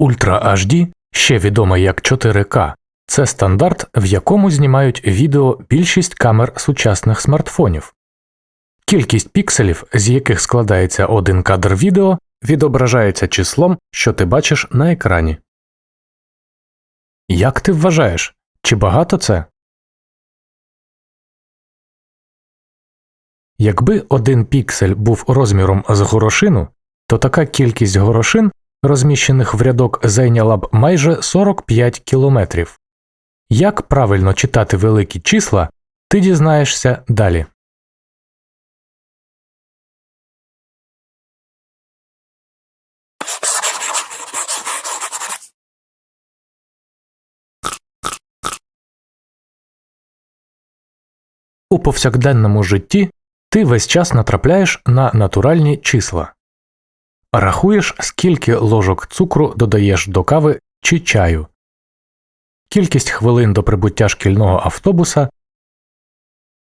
Ultra HD, ще відома як 4К, це стандарт, в якому знімають відео більшість камер сучасних смартфонів. Кількість пікселів, з яких складається один кадр відео, відображається числом, що ти бачиш на екрані. Як ти вважаєш, чи багато це? Якби один піксель був розміром з горошину, то така кількість горошин, розміщених в рядок, зайняла б майже 45 кілометрів. Як правильно читати великі числа, ти дізнаєшся далі. У повсякденному житті ти весь час натрапляєш на натуральні числа. Рахуєш, скільки ложок цукру додаєш до кави чи чаю, кількість хвилин до прибуття шкільного автобуса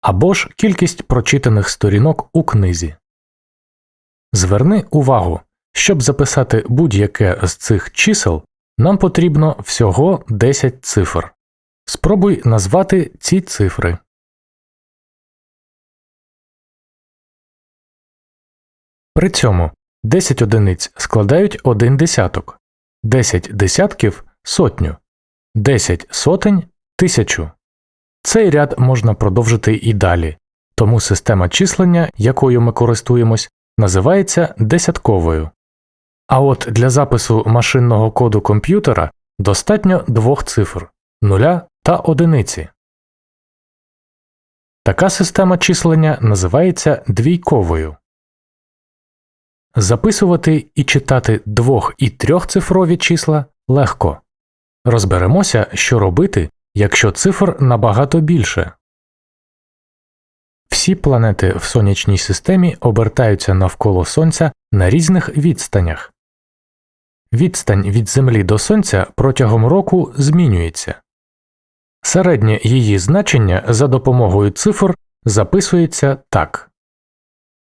або ж кількість прочитаних сторінок у книзі. Зверни увагу, щоб записати будь-яке з цих чисел, нам потрібно всього 10 цифр. Спробуй назвати ці цифри. При цьому 10 одиниць складають один десяток, 10 десятків сотню, 10 сотень тисячу. Цей ряд можна продовжити і далі, тому система числення, якою ми користуємось, називається десятковою. А от для запису машинного коду комп'ютера достатньо двох цифр нуля та одиниці. Така система числення називається двійковою. Записувати і читати двох і трьохцифрові числа легко. Розберемося, що робити, якщо цифр набагато більше. Всі планети в сонячній системі обертаються навколо Сонця на різних відстанях. Відстань від Землі до Сонця протягом року змінюється. Середнє її значення за допомогою цифр записується так.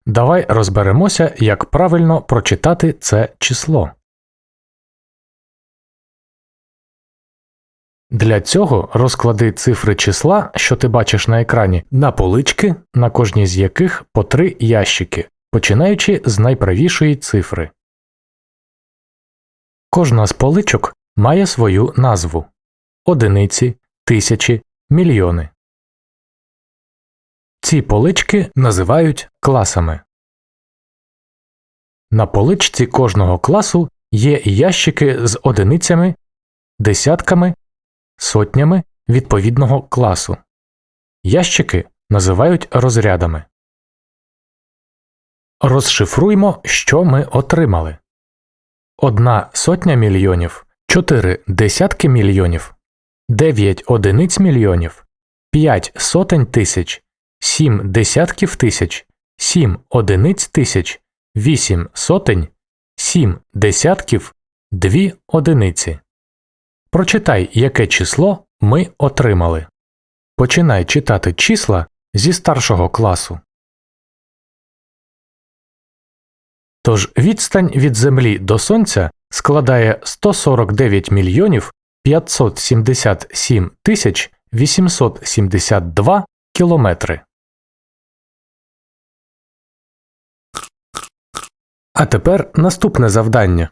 Давай розберемося, як правильно прочитати це число. Для цього розклади цифри числа, що ти бачиш на екрані, на полички, на кожній з яких по три ящики, починаючи з найправішої цифри. Кожна з поличок має свою назву одиниці, тисячі, мільйони. Ці полички називають класами. На поличці кожного класу є ящики з одиницями, десятками, сотнями відповідного класу. Ящики називають розрядами. Розшифруймо, що ми отримали. Одна сотня мільйонів, чотири десятки мільйонів, дев'ять одиниць мільйонів, п'ять сотень тисяч, сім десятків тисяч, сім одиниць тисяч, вісім сотень, сім десятків, дві одиниці. Прочитай, яке число ми отримали. Починай читати числа зі старшого класу. Тож відстань від Землі до Сонця складає 149 мільйонів 577 тисяч 872 кілометри. А тепер наступне завдання.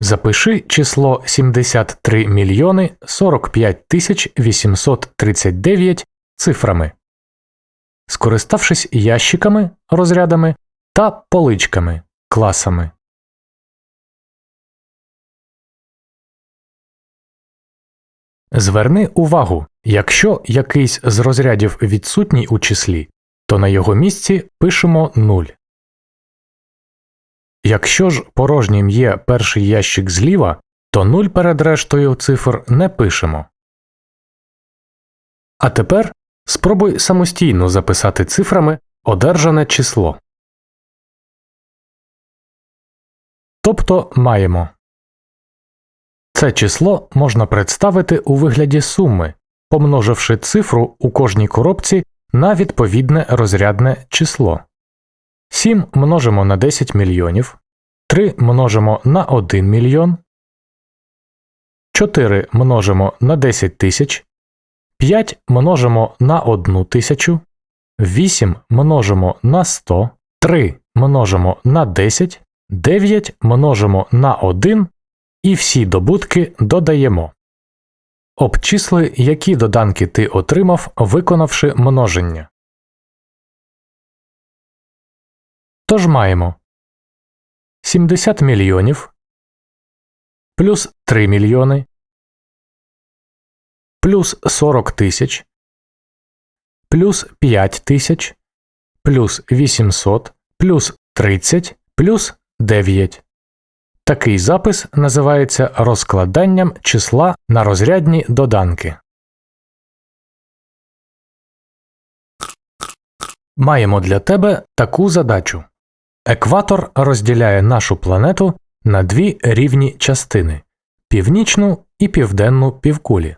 Запиши число 73 мільйони 45 тисяч 839 цифрами, скориставшись ящиками, розрядами та поличками класами. Зверни увагу, якщо якийсь з розрядів відсутній у числі, то на його місці пишемо 0. Якщо ж порожнім є перший ящик зліва, то 0 перед рештою цифр не пишемо. А тепер спробуй самостійно записати цифрами одержане число. Тобто маємо це число можна представити у вигляді суми, помноживши цифру у кожній коробці на відповідне розрядне число. 7 множимо на 10 мільйонів, 3 множимо на 1 мільйон, 4 множимо на 10 тисяч, 5 множимо на 1 тисячу, 8 множимо на 100, 3 множимо на 10, 9 множимо на 1 і всі добутки додаємо. Обчисли, які доданки ти отримав, виконавши множення. Тож маємо 70 мільйонів плюс 3 мільйони плюс 40 тисяч плюс 5 тисяч плюс 800 плюс 30 плюс 9. Такий запис називається розкладанням числа на розрядні доданки. Маємо для тебе таку задачу. Екватор розділяє нашу планету на дві рівні частини північну і південну півкулі.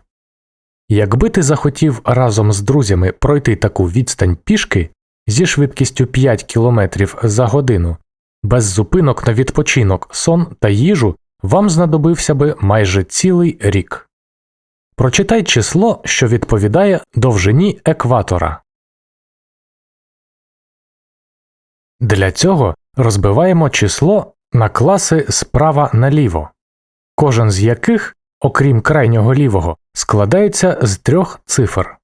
Якби ти захотів разом з друзями пройти таку відстань пішки зі швидкістю 5 км за годину, без зупинок на відпочинок, сон та їжу, вам знадобився би майже цілий рік. Прочитай число, що відповідає довжині екватора. Для цього розбиваємо число на класи справа наліво, кожен з яких, окрім крайнього лівого, складається з трьох цифр.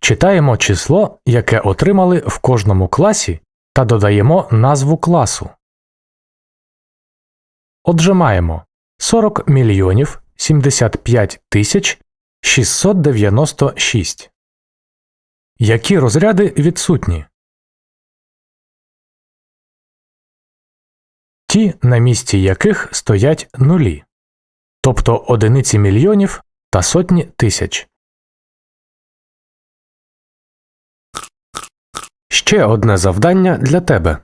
Читаємо число, яке отримали в кожному класі, та додаємо назву класу. Отже маємо 40 мільйонів 75 тисяч 696. Які розряди відсутні? Ті, на місці яких стоять нулі, тобто одиниці мільйонів та сотні тисяч. Ще одне завдання для тебе.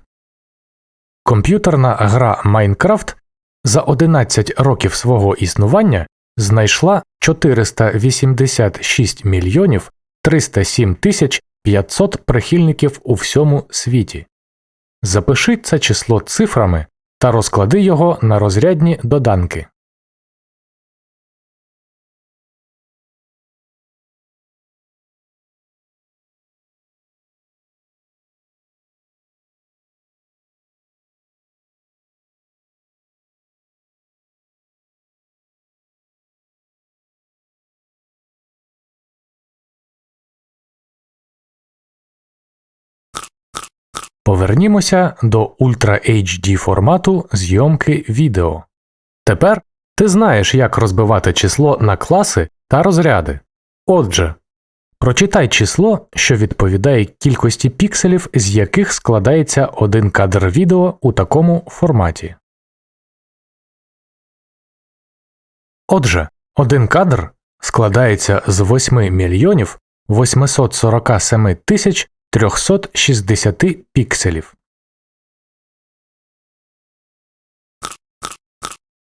Комп'ютерна гра Майнкрафт за 11 років свого існування знайшла 486 мільйонів 307 тисяч 500 прихильників у всьому світі. Запиши це число цифрами та розклади його на розрядні доданки. Повернімося до Ultra HD формату зйомки відео. Тепер ти знаєш, як розбивати число на класи та розряди. Отже, прочитай число, що відповідає кількості пікселів, з яких складається один кадр відео у такому форматі. Отже, один кадр складається з 8 мільйонів 847 тисяч 360 пікселів.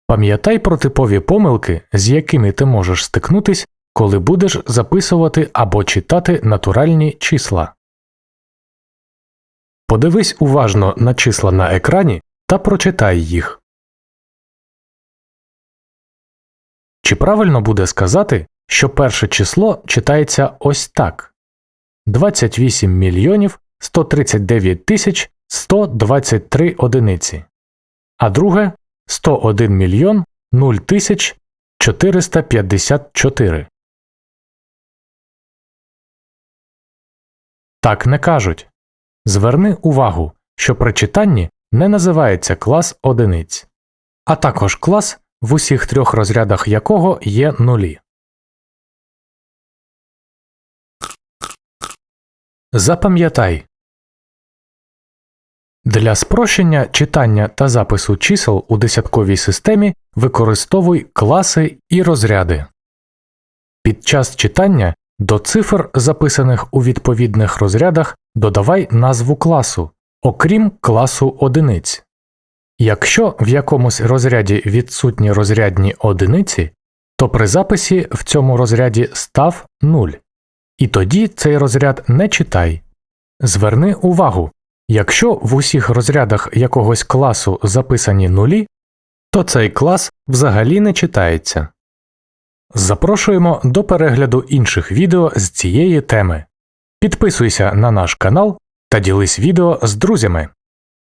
Пам'ятай про типові помилки, з якими ти можеш стикнутись, коли будеш записувати або читати натуральні числа. Подивись уважно на числа на екрані та прочитай їх. Чи правильно буде сказати, що перше число читається ось так 28 мільйонів 139 тисяч 123 одиниці, а друге 101 мільйон 0 тисяч 454. Так не кажуть. Зверни увагу, що при читанні не називається клас одиниць, а також клас, в усіх трьох розрядах якого є нулі. Запам'ятай для спрощення читання та запису чисел у десятковій системі використовуй класи і розряди. Під час читання до цифр, записаних у відповідних розрядах, додавай назву класу, окрім класу одиниць. Якщо в якомусь розряді відсутні розрядні одиниці, то при записі в цьому розряді став 0. І тоді цей розряд не читай. Зверни увагу якщо в усіх розрядах якогось класу записані нулі, то цей клас взагалі не читається. Запрошуємо до перегляду інших відео з цієї теми. Підписуйся на наш канал та ділись відео з друзями.